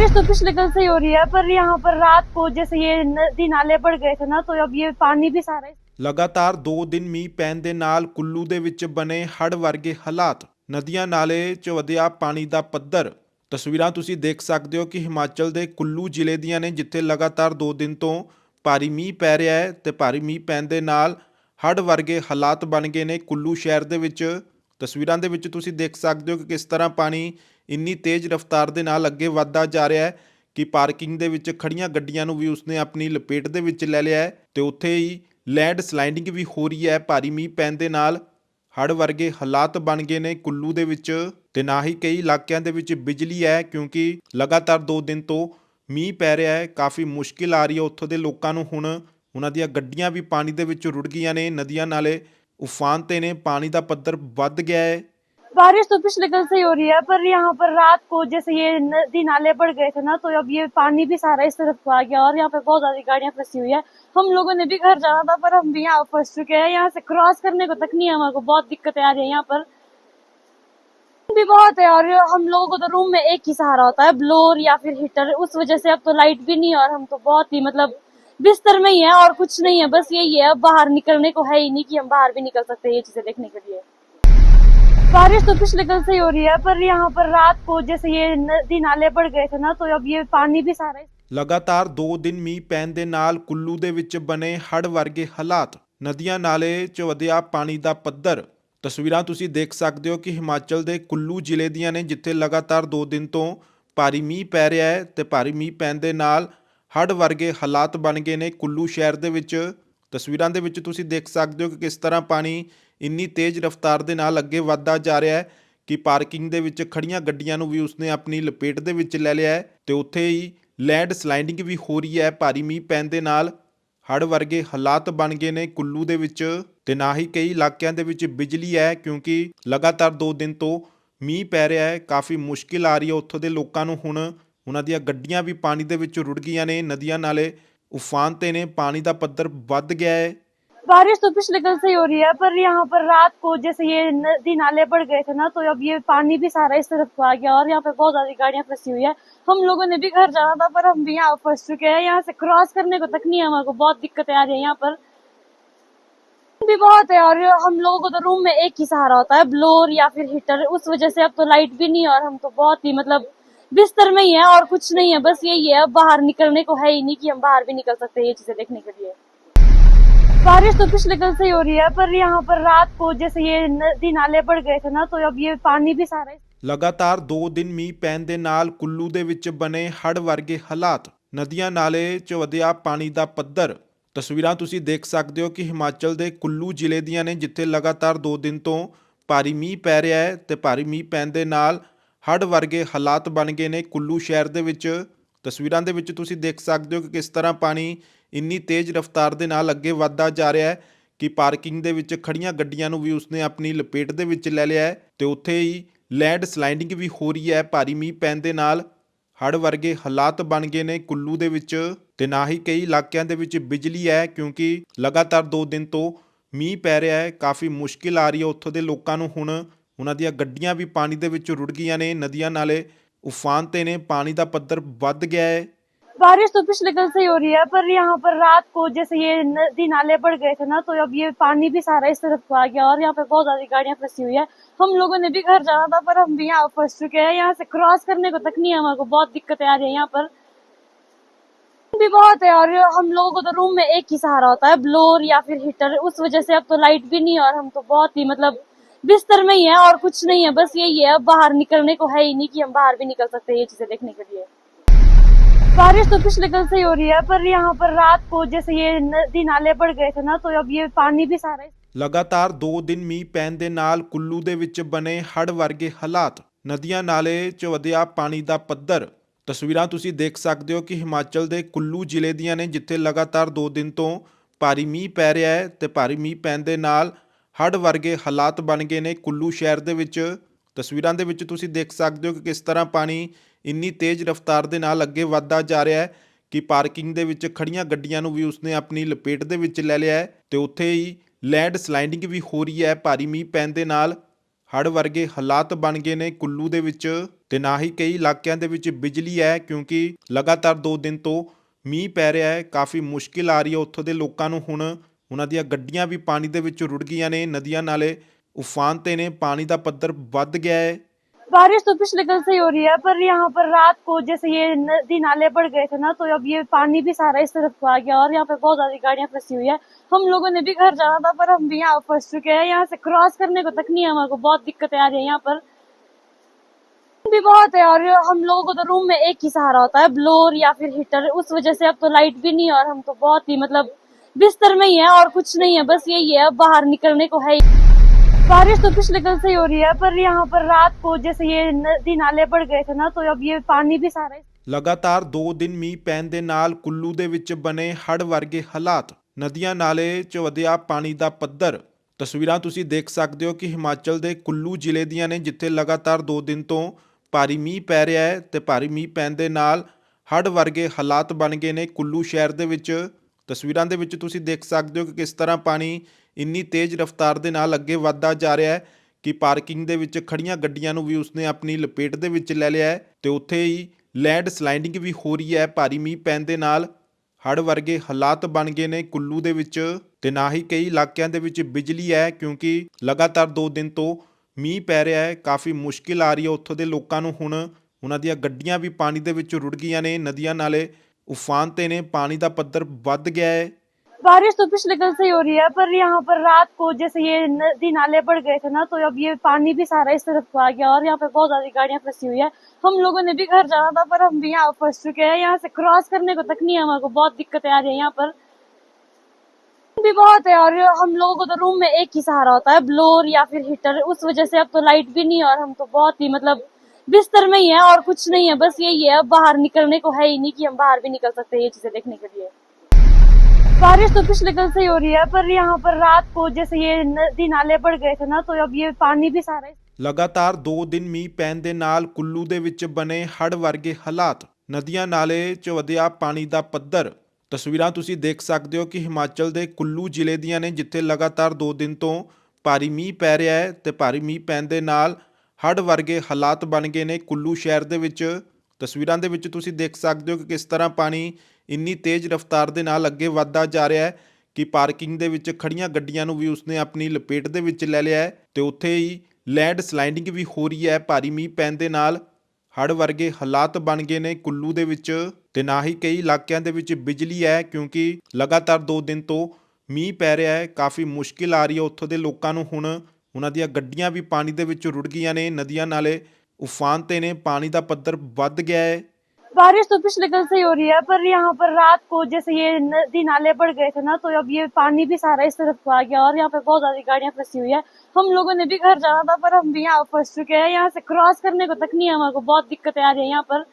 बारिश तो पिछले कल से ही हो रही है पर यहाँ पर रात को जैसे ये नदी नाले बढ़ गए थे ना तो अब ये पानी भी सारा ਲਗਾਤਾਰ 2 ਦਿਨ ਮੀਂਹ ਪੈਣ ਦੇ ਨਾਲ ਕੁੱਲੂ ਦੇ ਵਿੱਚ ਬਣੇ ਹੜ੍ਹ ਵਰਗੇ ਹਾਲਾਤ ਨਦੀਆਂ ਨਾਲੇ 'ਚ ਵਧਿਆ ਪਾਣੀ ਦਾ ਪੱਧਰ ਤਸਵੀਰਾਂ ਤੁਸੀਂ ਦੇਖ ਸਕਦੇ ਹੋ ਕਿ ਹਿਮਾਚਲ ਦੇ ਕੁੱਲੂ ਜ਼ਿਲ੍ਹੇ ਦੀਆਂ ਨੇ ਜਿੱਥੇ ਲਗਾਤਾਰ 2 ਦਿਨ ਤੋਂ ਭਾਰੀ ਮੀਂਹ ਪੈ ਰਿਹਾ ਹੈ ਤੇ ਭਾਰੀ ਮੀਂਹ ਪੈਣ ਦੇ ਨਾਲ ਹੜ੍ਹ ਵਰਗੇ ਹਾਲਾਤ ਬਣ ਗਏ ਨੇ ਕੁੱਲੂ ਸ਼ਹਿਰ ਦੇ ਵਿੱਚ ਤਸਵੀਰਾਂ ਦੇ ਵਿੱਚ ਤੁਸੀਂ ਦੇਖ ਸਕਦੇ ਹੋ ਕਿ ਕਿਸ ਤਰ੍ਹਾਂ ਪਾਣੀ ਇੰਨੀ ਤੇਜ਼ ਰਫ਼ਤਾਰ ਦੇ ਨਾਲ ਅੱਗੇ ਵੱਧਦਾ ਜਾ ਰਿਹਾ ਹੈ ਕਿ ਪਾਰਕਿੰਗ ਦੇ ਵਿੱਚ ਖੜੀਆਂ ਗੱਡੀਆਂ ਨੂੰ ਵੀ ਉਸਨੇ ਆਪਣੀ ਲਪੇਟ ਦੇ ਵਿੱਚ ਲੈ ਲਿਆ ਹੈ ਤੇ ਉੱਥੇ ਹੀ ਲੈਂਡ ਸਲਾਈਡਿੰਗ ਵੀ ਹੋ ਰਹੀ ਹੈ। ਭਾਰੀ ਮੀਂਹ ਪੈਣ ਦੇ ਨਾਲ ਹੜ੍ਹ ਵਰਗੇ ਹਾਲਾਤ ਬਣ ਗਏ ਨੇ ਕੁੱਲੂ ਦੇ ਵਿੱਚ ਤੇ ਨਾ ਹੀ ਕਈ ਇਲਾਕਿਆਂ ਦੇ ਵਿੱਚ ਬਿਜਲੀ ਹੈ ਕਿਉਂਕਿ ਲਗਾਤਾਰ 2 ਦਿਨ ਤੋਂ ਮੀਂਹ ਪੈ ਰਿਹਾ ਹੈ। ਕਾਫੀ ਮੁਸ਼ਕਿਲ ਆ ਰਹੀ ਹੈ ਉੱਥੋਂ ਦੇ ਲੋਕਾਂ ਨੂੰ ਹੁਣ। ਉਹਨਾਂ ਦੀਆਂ ਗੱਡੀਆਂ ਵੀ ਪਾਣੀ ਦੇ ਵਿੱਚ ਰੁੜ ਗਈਆਂ ਨੇ। ਨਦੀਆਂ ਨਾਲੇ उफान ते ने पानी का पद्धर बद गया है। बारिश तो पिछले कल से हो रही है, पर यहाँ पर रात को जैसे ये नदी नाले बढ़ गए थे ना तो अब ये पानी भी सारा इस तरफ़ आ गया और यहाँ पे बहुत ज़्यादा गाड़ियाँ फंसी हुई है। हम लोगों ने भी घर जाना था, पर हम भी यहाँ फंस चुके हैं। यहाँ से क्रॉस करने को तक नहीं है, हमारे बहुत दिक्कतें आ रही है यहाँ पर। भी बहुत है और हम लोगों को तो रूम में एक ही सहारा होता है ब्लोर या फिर हीटर उस वजह से अब तो लाइट भी नहीं और हम तो बहुत ही मतलब बिस्तर में ही है और कुछ नहीं है बस यही है अब बाहर निकलने को है ही नहीं कि हम बाहर भी निकल सकते हैं ये चीजें देखने के लिए बारिश तो पिछले कल से ही हो रही है पर यहाँ पर रात को जैसे ये नदी नाले बढ़ गए थे ना तो अब ये पानी भी सारा ਲਗਾਤਾਰ 2 ਦਿਨ ਮੀਂਹ ਪੈਣ ਦੇ ਨਾਲ ਕੁੱਲੂ ਦੇ ਵਿੱਚ ਬਣੇ ਹੜ੍ਹ ਵਰਗੇ ਹਾਲਾਤ ਨਦੀਆਂ ਨਾਲੇ 'ਚ ਵਧਿਆ ਪਾਣੀ ਦਾ ਪੱਧਰ ਤਸਵੀਰਾਂ ਤੁਸੀਂ ਦੇਖ ਸਕਦੇ ਹੋ ਕਿ ਹਿਮਾਚਲ ਦੇ ਕੁੱਲੂ ਜ਼ਿਲ੍ਹੇ ਦੀਆਂ ਨੇ ਜਿੱਥੇ ਲਗਾਤਾਰ 2 ਦਿਨ ਤੋਂ ਭਾਰੀ ਮੀਂਹ ਪੈ ਰਿਹਾ ਹੈ ਤੇ ਭਾਰੀ ਮੀਂਹ ਪੈਣ ਦੇ ਨਾਲ ਹੜ੍ਹ ਵਰਗੇ ਹਾਲਾਤ ਬਣ ਗਏ ਨੇ ਕੁੱਲੂ ਸ਼ਹਿਰ ਦੇ ਵਿੱਚ। ਤਸਵੀਰਾਂ ਦੇ ਵਿੱਚ ਤੁਸੀਂ ਦੇਖ ਸਕਦੇ ਹੋ ਕਿ ਕਿਸ ਤਰ੍ਹਾਂ ਪਾਣੀ ਇੰਨੀ ਤੇਜ਼ ਰਫ਼ਤਾਰ ਦੇ ਨਾਲ ਅੱਗੇ ਵੱਧਦਾ ਜਾ ਰਿਹਾ ਹੈ ਕਿ ਪਾਰਕਿੰਗ ਦੇ ਵਿੱਚ ਖੜੀਆਂ ਗੱਡੀਆਂ ਨੂੰ ਵੀ ਉਸਨੇ ਆਪਣੀ ਲਪੇਟ ਦੇ ਵਿੱਚ ਲੈ ਲਿਆ ਹੈ ਤੇ ਉੱਥੇ ਹੀ ਲੈਂਡ ਸਲਾਈਡਿੰਗ ਵੀ ਹੋ ਰਹੀ ਹੈ ਭਾਰੀ ਮੀਂਹ ਪੈਣ ਦੇ ਨਾਲ। ਹੜ੍ਹ ਵਰਗੇ ਹਾਲਾਤ ਬਣ ਗਏ ਨੇ ਕੁੱਲੂ ਦੇ ਵਿੱਚ ਤੇ ਨਾ ਹੀ ਕਈ ਇਲਾਕਿਆਂ ਦੇ ਵਿੱਚ ਬਿਜਲੀ ਹੈ ਕਿਉਂਕਿ ਲਗਾਤਾਰ 2 ਦਿਨ ਤੋਂ ਮੀਂਹ ਪੈ ਰਿਹਾ ਹੈ। ਕਾਫੀ ਮੁਸ਼ਕਿਲ ਆ ਰਹੀ ਹੈ ਉੱਥੋਂ ਦੇ ਲੋਕਾਂ ਨੂੰ ਹੁਣ ਉਹਨਾਂ ਦੀਆਂ ਗੱਡੀਆਂ ਵੀ ਪਾਣੀ ਦੇ ਵਿੱਚ ਰੁੜ ਗਈਆਂ ਨੇ ਨਦੀਆਂ ਨਾਲੇ ਉਫਾਨ ਤੇ ਨੇ ਪਾਣੀ ਦਾ ਪੱਧਰ ਵੱਧ ਗਿਆ ਹੈ बारिश तो पिछले कल से ही हो रही है पर यहाँ पर रात को जैसे ये नदी नाले बढ़ गए थे ना तो अब ये पानी भी सारा इस तरफ को आ गया और यहाँ पे बहुत ज्यादा गाड़ियां फंसी हुई है हम लोगों ने भी घर जाना था पर हम भी यहाँ फंस चुके हैं यहाँ से क्रॉस करने को तक नहीं है हमारे को बहुत दिक्कतें आ रही है यहाँ पर भी बहुत है और हम लोगों को तो रूम में एक ही सहारा होता है ब्लोर या फिर हीटर उस वजह से अब तो लाइट भी नहीं है और हम तो बहुत ही मतलब बिस्तर में ही है और कुछ नहीं है बस यही है अब बाहर निकलने को है ही नहीं कि हम बाहर भी निकल सकते हैं ये चीजें देखने के लिए बारिश तो पिछले कल से ही हो रही है पर यहाँ पर रात को जैसे ये नदी नाले बढ़ गए थे ना तो अब ये पानी भी सारा ਲਗਾਤਾਰ 2 ਦਿਨ ਮੀਂਹ ਪੈਣ ਦੇ ਨਾਲ ਕੁੱਲੂ ਦੇ ਵਿੱਚ ਬਣੇ ਹੜ੍ਹ ਵਰਗੇ ਹਾਲਾਤ ਨਦੀਆਂ ਨਾਲੇ 'ਚ ਵਧਿਆ ਪਾਣੀ ਦਾ ਪੱਧਰ ਤਸਵੀਰਾਂ ਤੁਸੀਂ ਦੇਖ ਸਕਦੇ ਹੋ ਕਿ ਹਿਮਾਚਲ ਦੇ ਕੁੱਲੂ ਜ਼ਿਲ੍ਹੇ ਦੀਆਂ ਨੇ ਜਿੱਥੇ ਲਗਾਤਾਰ 2 ਦਿਨ ਤੋਂ ਭਾਰੀ ਮੀਂਹ ਪੈ ਰਿਹਾ ਹੈ ਤੇ ਭਾਰੀ ਮੀਂਹ ਪੈਣ ਦੇ ਨਾਲ ਹੜ੍ਹ ਵਰਗੇ ਹਾਲਾਤ ਬਣ ਗਏ ਨੇ ਕੁੱਲੂ ਸ਼ਹਿਰ ਦੇ ਵਿੱਚ। ਤਸਵੀਰਾਂ ਦੇ ਵਿੱਚ ਤੁਸੀਂ ਦੇਖ ਸਕਦੇ ਹੋ ਕਿ ਕਿਸ ਤਰ੍ਹਾਂ ਪਾਣੀ ਇੰਨੀ ਤੇਜ਼ ਰਫ਼ਤਾਰ ਦੇ ਨਾਲ ਅੱਗੇ ਵੱਧਦਾ ਜਾ ਰਿਹਾ ਹੈ ਕਿ ਪਾਰਕਿੰਗ ਦੇ ਵਿੱਚ ਖੜੀਆਂ ਗੱਡੀਆਂ ਨੂੰ ਵੀ ਉਸਨੇ ਆਪਣੀ ਲਪੇਟ ਦੇ ਵਿੱਚ ਲੈ ਲਿਆ ਹੈ ਤੇ ਉੱਥੇ ਹੀ ਲੈਂਡ ਸਲਾਈਡਿੰਗ ਵੀ ਹੋ ਰਹੀ ਹੈ, ਭਾਰੀ ਮੀਂਹ ਪੈਣ ਦੇ ਨਾਲ। ਹੜ੍ਹ ਵਰਗੇ ਹਾਲਾਤ ਬਣ ਗਏ ਨੇ ਕੁੱਲੂ ਦੇ ਵਿੱਚ ਤੇ ਨਾ ਹੀ ਕਈ ਇਲਾਕਿਆਂ ਦੇ ਵਿੱਚ ਬਿਜਲੀ ਹੈ ਕਿਉਂਕਿ ਲਗਾਤਾਰ 2 ਦਿਨ ਤੋਂ ਮੀਂਹ ਪੈ ਰਿਹਾ ਹੈ, ਕਾਫੀ ਮੁਸ਼ਕਿਲ ਆ ਰਹੀ ਹੈ ਉੱਥੋਂ ਦੇ ਲੋਕਾਂ ਨੂੰ ਹੁਣ। ਉਹਨਾਂ ਦੀਆਂ ਗੱਡੀਆਂ ਵੀ ਪਾਣੀ ਦੇ ਵਿੱਚ ਰੁੜ ਗਈਆਂ ਨੇ ਨਦੀਆਂ ਨਾਲੇ ਉਫਾਨ ਤੇ ਨੇ ਪਾਣੀ ਦਾ ਪੱਧਰ ਵੱਧ ਗਿਆ ਹੈ बारिश तो पिछले कल से ही हो रही है पर यहाँ पर रात को जैसे ये नदी नाले बढ़ गए थे ना तो अब ये पानी भी सारा इस तरफ को आ गया और यहाँ पे बहुत ज्यादा गाड़ियां फंसी हुई है हम लोगों ने भी घर जाना था पर हम भी यहाँ फंस चुके हैं यहाँ से क्रॉस करने को तक नहीं है हमारे को बहुत दिक्कतें आ रही है यहाँ पर भी बहुत है और हम लोगों को तो रूम में एक ही सहारा होता है ब्लोर या फिर हीटर उस वजह से अब तो लाइट भी नहीं है और हम तो बहुत ही मतलब बिस्तर में ही है और कुछ नहीं है बस यही है अब बाहर निकलने को है ही नहीं कि हम बाहर भी निकल सकते हैं ये चीजें देखने के लिए बारिश तो पिछले कल से ही हो रही है पर यहाँ पर रात को जैसे ये नदी नाले बढ़ गए थे ना तो अब ये पानी भी सारा ਲਗਾਤਾਰ 2 ਦਿਨ ਮੀਂਹ ਪੈਣ ਦੇ ਨਾਲ ਕੁੱਲੂ ਦੇ ਵਿੱਚ ਬਣੇ ਹੜ੍ਹ ਵਰਗੇ ਹਾਲਾਤ ਨਦੀਆਂ ਨਾਲੇ 'ਚ ਵਧਿਆ ਪਾਣੀ ਦਾ ਪੱਧਰ ਤਸਵੀਰਾਂ ਤੁਸੀਂ ਦੇਖ ਸਕਦੇ ਹੋ ਕਿ ਹਿਮਾਚਲ ਦੇ ਕੁੱਲੂ ਜ਼ਿਲ੍ਹੇ ਦੀਆਂ ਨੇ ਜਿੱਥੇ ਲਗਾਤਾਰ 2 ਦਿਨ ਤੋਂ ਭਾਰੀ ਮੀਂਹ ਪੈ ਰਿਹਾ ਹੈ ਤੇ ਭਾਰੀ ਮੀਂਹ ਪੈਣ ਦੇ ਨਾਲ ਹੜ੍ਹ ਵਰਗੇ ਹਾਲਾਤ ਬਣ ਗਏ ਨੇ। ਕੁੱਲੂ ਸ਼ਹਿਰ ਦੇ ਵਿੱਚ ਤਸਵੀਰਾਂ ਦੇ ਵਿੱਚ ਤੁਸੀਂ ਦੇਖ ਸਕਦੇ ਹੋ ਕਿ ਕਿਸ ਤਰ੍ਹਾਂ ਪਾਣੀ ਇੰਨੀ ਤੇਜ਼ ਰਫ਼ਤਾਰ ਦੇ ਨਾਲ ਅੱਗੇ ਵੱਧਦਾ ਜਾ ਰਿਹਾ ਹੈ ਕਿ ਪਾਰਕਿੰਗ ਦੇ ਵਿੱਚ ਖੜੀਆਂ ਗੱਡੀਆਂ ਨੂੰ ਵੀ ਉਸਨੇ ਆਪਣੀ ਲਪੇਟ ਦੇ ਵਿੱਚ ਲੈ ਲਿਆ ਹੈ ਤੇ ਉੱਥੇ ਹੀ ਲੈਂਡ ਸਲਾਈਡਿੰਗ ਵੀ ਹੋ ਰਹੀ ਹੈ। ਭਾਰੀ ਮੀਂਹ ਪੈਣ ਦੇ ਨਾਲ ਹੜ੍ਹ ਵਰਗੇ ਹਾਲਾਤ ਬਣ ਗਏ ਨੇ ਕੁੱਲੂ ਦੇ ਵਿੱਚ ਤੇ ਨਾ ਹੀ ਕਈ ਇਲਾਕਿਆਂ ਦੇ ਵਿੱਚ ਬਿਜਲੀ ਹੈ ਕਿਉਂਕਿ ਲਗਾਤਾਰ 2 ਦਿਨ ਤੋਂ ਮੀਂਹ ਪੈ ਰਿਹਾ ਹੈ। ਕਾਫੀ ਮੁਸ਼ਕਿਲ ਆ ਰਹੀ ਹੈ ਉੱਥੋਂ ਦੇ ਲੋਕਾਂ ਨੂੰ ਹੁਣ ਉਹਨਾਂ ਦੀਆਂ ਗੱਡੀਆਂ ਵੀ ਪਾਣੀ ਦੇ ਵਿੱਚ ਰੁੜ ਗਈਆਂ ਨੇ ਨਦੀਆਂ ਨਾਲੇ ਉਫਾਨ ਤੇ ਨੇ ਪਾਣੀ ਦਾ ਪੱਧਰ ਵੱਧ ਗਿਆ ਹੈ बारिश तो पिछले कल से ही हो रही है पर यहाँ पर रात को जैसे ये नदी नाले बढ़ गए थे ना तो अब ये पानी भी सारा इस तरफ को आ गया और यहाँ पे बहुत ज्यादा गाड़ियां फंसी हुई है हम लोगों ने भी घर जाना था पर हम भी यहाँ फंस चुके हैं यहाँ से क्रॉस करने को तक नहीं है हमारे को बहुत दिक्कतें आ रही है यहाँ पर भी बहुत है और हम लोगों को तो रूम में एक ही सहारा होता है ब्लोर या फिर हीटर उस वजह से अब तो लाइट भी नहीं है और हम तो बहुत ही मतलब बिस्तर में ही है और कुछ नहीं है बस यही है अब बाहर निकलने को है ही बारिश तो पिछले कल से ही हो रही है पर यहाँ पर रात को जैसे ये नदी नाले बढ़ गए थे ना तो अब ये पानी भी सारा ਲਗਾਤਾਰ 2 ਦਿਨ ਮੀਂਹ ਪੈਣ ਦੇ ਨਾਲ ਕੁੱਲੂ ਦੇ ਵਿੱਚ ਬਣੇ ਹੜ੍ਹ ਵਰਗੇ ਹਾਲਾਤ ਨਦੀਆਂ ਨਾਲੇ 'ਚ ਵਧਿਆ ਪਾਣੀ ਦਾ ਪੱਧਰ ਤਸਵੀਰਾਂ ਤੁਸੀਂ ਦੇਖ ਸਕਦੇ ਹੋ ਕਿ ਹਿਮਾਚਲ ਦੇ ਕੁੱਲੂ ਜ਼ਿਲ੍ਹੇ ਦੀਆਂ ਨੇ ਜਿੱਥੇ ਲਗਾਤਾਰ 2 ਦਿਨ ਤੋਂ ਭਾਰੀ ਮੀਂਹ ਪੈ ਰਿਹਾ ਹੈ ਤੇ ਭਾਰੀ ਮੀਂਹ ਪੈਣ ਦੇ ਨਾਲ ਹੜ੍ਹ ਵਰਗੇ ਹਾਲਾਤ ਬਣ ਗਏ ਨੇ ਕੁੱਲੂ ਸ਼ਹਿਰ ਦੇ ਵਿੱਚ ਤਸਵੀਰਾਂ ਦੇ ਵਿੱਚ ਤੁਸੀਂ ਦੇਖ ਸਕਦੇ ਹੋ ਕਿ ਕਿਸ ਤਰ੍ਹਾਂ ਪਾਣੀ ਇੰਨੀ ਤੇਜ਼ ਰਫ਼ਤਾਰ ਦੇ ਨਾਲ ਅੱਗੇ ਵੱਧਦਾ ਜਾ ਰਿਹਾ ਹੈ ਕਿ ਪਾਰਕਿੰਗ ਦੇ ਵਿੱਚ ਖੜੀਆਂ ਗੱਡੀਆਂ ਨੂੰ ਵੀ ਉਸਨੇ ਆਪਣੀ ਲਪੇਟ ਦੇ ਵਿੱਚ ਲੈ ਲਿਆ ਹੈ ਤੇ ਉੱਥੇ ਹੀ ਲੈਂਡ ਸਲਾਈਡਿੰਗ ਵੀ ਹੋ ਰਹੀ ਹੈ। ਭਾਰੀ ਮੀਂਹ ਪੈਣ ਦੇ ਨਾਲ ਹੜ੍ਹ ਵਰਗੇ ਹਾਲਾਤ ਬਣ ਗਏ ਨੇ ਕੁੱਲੂ ਦੇ ਵਿੱਚ ਤੇ ਨਾ ਹੀ ਕਈ ਇਲਾਕਿਆਂ ਦੇ ਵਿੱਚ ਬਿਜਲੀ ਹੈ ਕਿਉਂਕਿ ਲਗਾਤਾਰ 2 ਦਿਨ ਤੋਂ ਮੀਂਹ ਪੈ ਰਿਹਾ ਹੈ। ਕਾਫੀ ਮੁਸ਼ਕਿਲ ਆ ਰਹੀ ਹੈ ਉੱਥੋਂ ਦੇ ਲੋਕਾਂ ਨੂੰ ਹੁਣ। ਉਹਨਾਂ ਦੀਆਂ ਗੱਡੀਆਂ ਵੀ ਪਾਣੀ ਦੇ ਵਿੱਚ ਰੁੜ ਗਈਆਂ ਨੇ। ਨਦੀਆਂ ਨਾਲੇ ਉਫਾਨ ਤੇ ਨੇ ਪਾਣੀ ਦਾ ਪੱਧਰ ਵੱਧ ਗਿਆ ਹੈ बारिश तो पिछले कल से ही हो रही है पर यहाँ पर रात को जैसे ये नदी नाले बढ़ गए थे ना तो अब ये पानी भी सारा इस तरफ को आ गया और यहाँ पे बहुत ज्यादा गाड़ियां फंसी हुई है हम लोगों ने भी घर जाना था पर हम भी यहाँ फंस चुके हैं यहाँ से क्रॉस करने को तक नहीं है हमारे को बहुत दिक्कतें आ रही है यहाँ पर भी बहुत है और हम लोगों को तो रूम में एक ही सहारा होता है ब्लोर या फिर हीटर उस वजह से अब तो लाइट भी नहीं है और हम तो बहुत ही मतलब बिस्तर में ही है और कुछ नहीं है बस यही है अब बाहर निकलने को है ही नहीं कि हम बाहर भी निकल सकते ये चीजें देखने के लिए बारिश तो पिछले कल से ही हो रही है पर यहाँ पर रात को जैसे ये नदी नाले बढ़ गए थे ना तो अब ये पानी भी सारा ਲਗਾਤਾਰ 2 ਦਿਨ ਮੀਂਹ ਪੈਣ ਦੇ ਨਾਲ ਕੁੱਲੂ ਦੇ ਵਿੱਚ ਬਣੇ ਹੜ੍ਹ ਵਰਗੇ ਹਾਲਾਤ ਨਦੀਆਂ ਨਾਲੇ 'ਚ ਵਧਿਆ ਪਾਣੀ ਦਾ ਪੱਧਰ ਤਸਵੀਰਾਂ ਤੁਸੀਂ ਦੇਖ ਸਕਦੇ ਹੋ ਕਿ ਹਿਮਾਚਲ ਦੇ ਕੁੱਲੂ ਜ਼ਿਲ੍ਹੇ ਦੀਆਂ ਨੇ ਜਿੱਥੇ ਲਗਾਤਾਰ 2 ਦਿਨ ਤੋਂ ਭਾਰੀ ਮੀਂਹ ਪੈ ਰਿਹਾ ਹੈ ਤੇ ਭਾਰੀ ਮੀਂਹ ਪੈਣ ਦੇ ਨਾਲ ਹੜ੍ਹ ਵਰਗੇ ਹਾਲਾਤ ਬਣ ਗਏ ਨੇ ਕੁੱਲੂ ਸ਼ਹਿਰ ਦੇ ਵਿੱਚ। ਤਸਵੀਰਾਂ ਦੇ ਵਿੱਚ ਤੁਸੀਂ ਦੇਖ ਸਕਦੇ ਹੋ ਕਿ ਕਿਸ ਤਰ੍ਹਾਂ ਪਾਣੀ ਇੰਨੀ ਤੇਜ਼ ਰਫ਼ਤਾਰ ਦੇ ਨਾਲ ਅੱਗੇ ਵੱਧਦਾ ਜਾ ਰਿਹਾ ਹੈ ਕਿ ਪਾਰਕਿੰਗ ਦੇ ਵਿੱਚ ਖੜੀਆਂ ਗੱਡੀਆਂ ਨੂੰ ਵੀ ਉਸਨੇ ਆਪਣੀ ਲਪੇਟ ਦੇ ਵਿੱਚ ਲੈ ਲਿਆ ਹੈ ਤੇ ਉੱਥੇ ਹੀ ਲੈਂਡ ਸਲਾਈਡਿੰਗ ਵੀ ਹੋ ਰਹੀ ਹੈ ਭਾਰੀ ਮੀਂਹ ਪੈਣ ਦੇ ਨਾਲ। ਹੜ੍ਹ ਵਰਗੇ ਹਾਲਾਤ ਬਣ ਗਏ ਨੇ ਕੁੱਲੂ ਦੇ ਵਿੱਚ ਤੇ ਨਾ ਹੀ ਕਈ ਇਲਾਕਿਆਂ ਦੇ ਵਿੱਚ ਬਿਜਲੀ ਹੈ ਕਿਉਂਕਿ ਲਗਾਤਾਰ 2 ਦਿਨ ਤੋਂ ਮੀਂਹ ਪੈ ਰਿਹਾ ਹੈ। ਕਾਫੀ ਮੁਸ਼ਕਿਲ ਆ ਰਹੀ ਹੈ ਉੱਥੋਂ ਦੇ ਲੋਕਾਂ ਨੂੰ ਹੁਣ ਉਹਨਾਂ ਦੀਆਂ ਗੱਡੀਆਂ ਵੀ ਪਾਣੀ ਦੇ ਵਿੱਚ ਰੁੜ ਗਈਆਂ ਨੇ ਨਦੀਆਂ ਨਾਲੇ ਉਫਾਨ ਤੇ ਨੇ ਪਾਣੀ ਦਾ ਪੱਧਰ ਵੱਧ ਗਿਆ ਹੈ बारिश तो पिछले कल से ही हो रही है पर यहाँ पर रात को जैसे ये नदी नाले बढ़ गए थे ना तो अब ये पानी भी सारा इस तरफ को आ गया और यहाँ पे बहुत ज्यादा गाड़ियां फंसी हुई है हम लोगों ने भी घर जाना था पर हम भी यहाँ फंस चुके हैं यहाँ से क्रॉस करने को तक नहीं है हमारे को बहुत दिक्कतें आ रही है यहाँ पर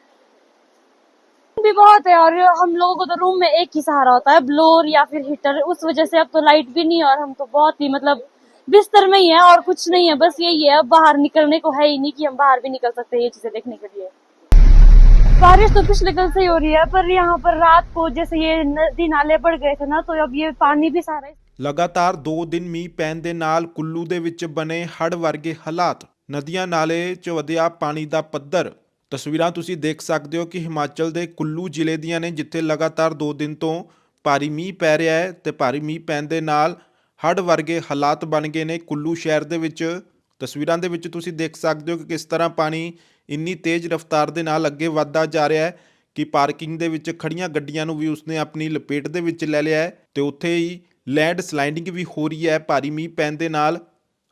भी बहुत है और हम लोगों को तो रूम में एक ही सहारा होता है ब्लोर या फिर हीटर उस वजह से अब तो लाइट भी नहीं है और हम तो बहुत ही मतलब बिस्तर में ही है और कुछ नहीं है बस यही है अब बाहर निकलने को है ही नहीं कि हम बाहर भी निकल सकते ये चीजें देखने के लिए बारिश तो पिछले कल से ही हो रही है पर यहाँ पर रात को जैसे ये नदी नाले बढ़ गए थे ना तो अब ये पानी भी सारा ਲਗਾਤਾਰ 2 ਦਿਨ ਮੀਂਹ ਪੈਣ ਦੇ ਨਾਲ ਕੁੱਲੂ ਦੇ ਵਿੱਚ ਬਣੇ ਹੜ੍ਹ ਵਰਗੇ ਹਾਲਾਤ ਨਦੀਆਂ ਨਾਲੇ 'ਚ ਵਧਿਆ ਪਾਣੀ ਦਾ ਪੱਧਰ ਤਸਵੀਰਾਂ ਤੁਸੀਂ ਦੇਖ ਸਕਦੇ ਹੋ ਕਿ ਹਿਮਾਚਲ ਦੇ ਕੁੱਲੂ ਜ਼ਿਲ੍ਹੇ ਦੀਆਂ ਨੇ ਜਿੱਥੇ ਲਗਾਤਾਰ 2 ਦਿਨ ਤੋਂ ਭਾਰੀ ਮੀਂਹ ਪੈ ਰਿਹਾ ਹੈ ਤੇ ਭਾਰੀ ਮੀਂਹ ਪੈਣ ਦੇ ਨਾਲ ਹੜ੍ਹ ਵਰਗੇ ਹਾਲਾਤ ਬਣ ਗਏ ਨੇ ਕੁੱਲੂ ਸ਼ਹਿਰ ਦੇ ਵਿੱਚ। ਤਸਵੀਰਾਂ ਦੇ ਵਿੱਚ ਤੁਸੀਂ ਦੇਖ ਸਕਦੇ ਹੋ ਕਿ ਕਿਸ ਤਰ੍ਹਾਂ ਪਾਣੀ ਇੰਨੀ ਤੇਜ਼ ਰਫ਼ਤਾਰ ਦੇ ਨਾਲ ਅੱਗੇ ਵੱਧਦਾ ਜਾ ਰਿਹਾ ਹੈ ਕਿ ਪਾਰਕਿੰਗ ਦੇ ਵਿੱਚ ਖੜੀਆਂ ਗੱਡੀਆਂ ਨੂੰ ਵੀ ਉਸਨੇ ਆਪਣੀ ਲਪੇਟ ਦੇ ਵਿੱਚ ਲੈ ਲਿਆ ਹੈ ਤੇ ਉੱਥੇ ਹੀ ਲੈਂਡ ਸਲਾਈਡਿੰਗ ਵੀ ਹੋ ਰਹੀ ਹੈ ਭਾਰੀ ਮੀਂਹ ਪੈਣ ਦੇ ਨਾਲ।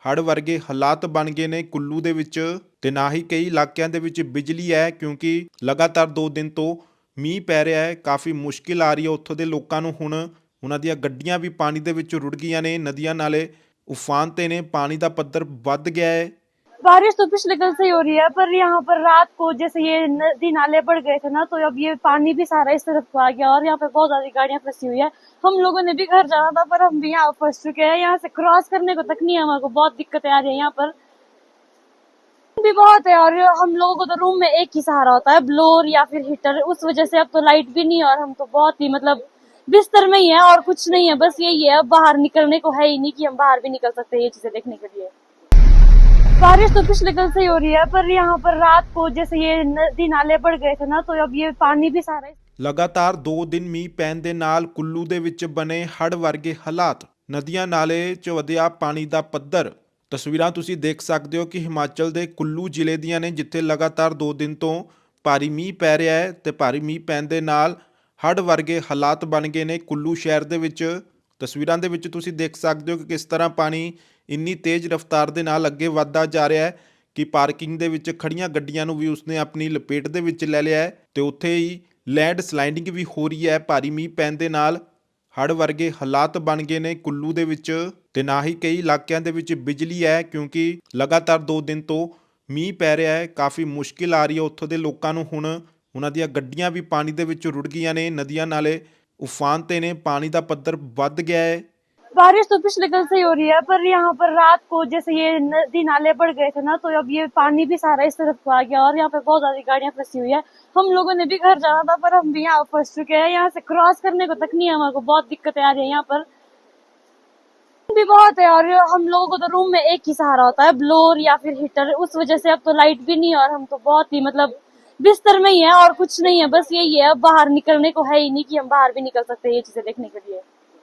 ਹੜ੍ਹ ਵਰਗੇ ਹਾਲਾਤ ਬਣ ਗਏ ਨੇ ਕੁੱਲੂ ਦੇ ਵਿੱਚ ਤੇ ਨਾ ਹੀ ਕਈ ਇਲਾਕਿਆਂ ਦੇ ਵਿੱਚ ਬਿਜਲੀ ਹੈ ਕਿਉਂਕਿ ਲਗਾਤਾਰ 2 ਦਿਨ ਤੋਂ ਮੀਂਹ ਪੈ ਰਿਹਾ ਹੈ। ਕਾਫੀ ਮੁਸ਼ਕਿਲ ਆ ਰਹੀ ਹੈ ਉੱਥੋਂ ਦੇ ਲੋਕਾਂ ਨੂੰ ਹੁਣ ਉਹਨਾਂ ਦੀਆਂ ਗੱਡੀਆਂ ਵੀ ਪਾਣੀ ਦੇ ਵਿੱਚ ਰੁੜ ਗਈਆਂ ਨੇ ਨਦੀਆਂ ਨਾਲੇ ਉਫਾਨ ਤੇ ਨੇ ਪਾਣੀ ਦਾ ਪੱਧਰ ਵੱਧ ਗਿਆ ਹੈ बारिश तो पिछले कल से ही हो रही है पर यहाँ पर रात को जैसे ये नदी नाले बढ़ गए थे ना तो अब ये पानी भी सारा इस तरफ को आ गया और यहाँ पे बहुत ज्यादा गाड़ियां फंसी हुई है हम लोगों ने भी घर जाना था पर हम भी यहाँ फंस चुके हैं यहाँ से क्रॉस करने को तक नहीं है हमारे को बहुत दिक्कतें आ रही है यहाँ पर भी बहुत है और हम लोगों को तो रूम में एक ही सहारा होता है ब्लोर या फिर हीटर उस वजह से अब तो लाइट भी नहीं है और हम तो बहुत ही मतलब बिस्तर में ही है और कुछ नहीं है बस यही है अब बाहर निकलने को है ही नहीं कि हम बाहर भी निकल सकते ये चीजें देखने के लिए बारिश तो पिछले कल से ही हो रही है पर यहाँ पर रात को जैसे ये नदी नाले बढ़ गए थे ना तो अब ये पानी भी सारा ਲਗਾਤਾਰ 2 ਦਿਨ ਮੀਂਹ ਪੈਣ ਦੇ ਨਾਲ ਕੁੱਲੂ ਦੇ ਵਿੱਚ ਬਣੇ ਹੜ੍ਹ ਵਰਗੇ ਹਾਲਾਤ ਨਦੀਆਂ ਨਾਲੇ 'ਚ ਵਧਿਆ ਪਾਣੀ ਦਾ ਪੱਧਰ ਤਸਵੀਰਾਂ ਤੁਸੀਂ ਦੇਖ ਸਕਦੇ ਹੋ ਕਿ ਹਿਮਾਚਲ ਦੇ ਕੁੱਲੂ ਜ਼ਿਲ੍ਹੇ ਦੀਆਂ ਨੇ ਜਿੱਥੇ ਲਗਾਤਾਰ 2 ਦਿਨ ਤੋਂ ਭਾਰੀ ਮੀਂਹ ਪੈ ਰਿਹਾ ਹੈ ਤੇ ਭਾਰੀ ਮੀਂਹ ਪੈਣ ਦੇ ਨਾਲ ਹੜ੍ਹ ਵਰਗੇ ਹਾਲਾਤ ਬਣ ਗਏ ਨੇ ਕੁੱਲੂ ਸ਼ਹਿਰ ਦੇ ਵਿੱਚ। ਤਸਵੀਰਾਂ ਦੇ ਵਿੱਚ ਤੁਸੀਂ ਦੇਖ ਸਕਦੇ ਹੋ ਕਿ ਕਿਸ ਤਰ੍ਹਾਂ ਪਾਣੀ ਇੰਨੀ ਤੇਜ਼ ਰਫ਼ਤਾਰ ਦੇ ਨਾਲ ਅੱਗੇ ਵੱਧਦਾ ਜਾ ਰਿਹਾ ਹੈ ਕਿ ਪਾਰਕਿੰਗ ਦੇ ਵਿੱਚ ਖੜੀਆਂ ਗੱਡੀਆਂ ਨੂੰ ਵੀ ਉਸਨੇ ਆਪਣੀ ਲਪੇਟ ਦੇ ਵਿੱਚ ਲੈ ਲਿਆ ਹੈ ਤੇ ਉੱਥੇ ਹੀ ਲੈਂਡ ਸਲਾਈਡਿੰਗ ਵੀ ਹੋ ਰਹੀ ਹੈ, ਭਾਰੀ ਮੀਂਹ ਪੈਣ ਦੇ ਨਾਲ। ਹੜ੍ਹ ਵਰਗੇ ਹਾਲਾਤ ਬਣ ਗਏ ਨੇ ਕੁੱਲੂ ਦੇ ਵਿੱਚ ਤੇ ਨਾ ਹੀ ਕਈ ਇਲਾਕਿਆਂ ਦੇ ਵਿੱਚ ਬਿਜਲੀ ਹੈ ਕਿਉਂਕਿ ਲਗਾਤਾਰ 2 ਦਿਨ ਤੋਂ ਮੀਂਹ ਪੈ ਰਿਹਾ ਹੈ, ਕਾਫੀ ਮੁਸ਼ਕਿਲ ਆ ਰਹੀ ਹੈ ਉੱਥੋਂ ਦੇ ਲੋਕਾਂ ਨੂੰ ਹੁਣ। ਉਹਨਾਂ ਦੀਆਂ ਗੱਡੀਆਂ ਵੀ ਪਾਣੀ ਦੇ ਵਿੱਚ ਰੁੜ ਗਈਆਂ ਨੇ ਨਦੀਆਂ ਨਾਲੇ ਉਫਾਨ ਤੇ ਨੇ ਪਾਣੀ ਦਾ ਪੱਧਰ ਵੱਧ ਗਿਆ ਹੈ बारिश तो पिछले कल से ही हो रही है पर यहाँ पर रात को जैसे ये नदी नाले बढ़ गए थे ना तो अब ये पानी भी सारा इस तरफ को आ गया और यहाँ पे बहुत ज्यादा गाड़ियां फंसी हुई है हम लोगों ने भी घर जाना था पर हम भी यहाँ फंस चुके हैं यहाँ से क्रॉस करने को तक नहीं है हमारे को बहुत दिक्कतें आ रही है यहाँ पर भी बहुत है और हम लोगों को तो रूम में एक ही सहारा होता है ब्लोर या फिर हीटर उस वजह से अब तो लाइट भी नहीं है और हम तो बहुत ही मतलब बिस्तर में ही है और कुछ नहीं है बस यही है अब बाहर निकलने को है ही नहीं कि हम बाहर भी निकल सकते हैं ये चीजें देखने के लिए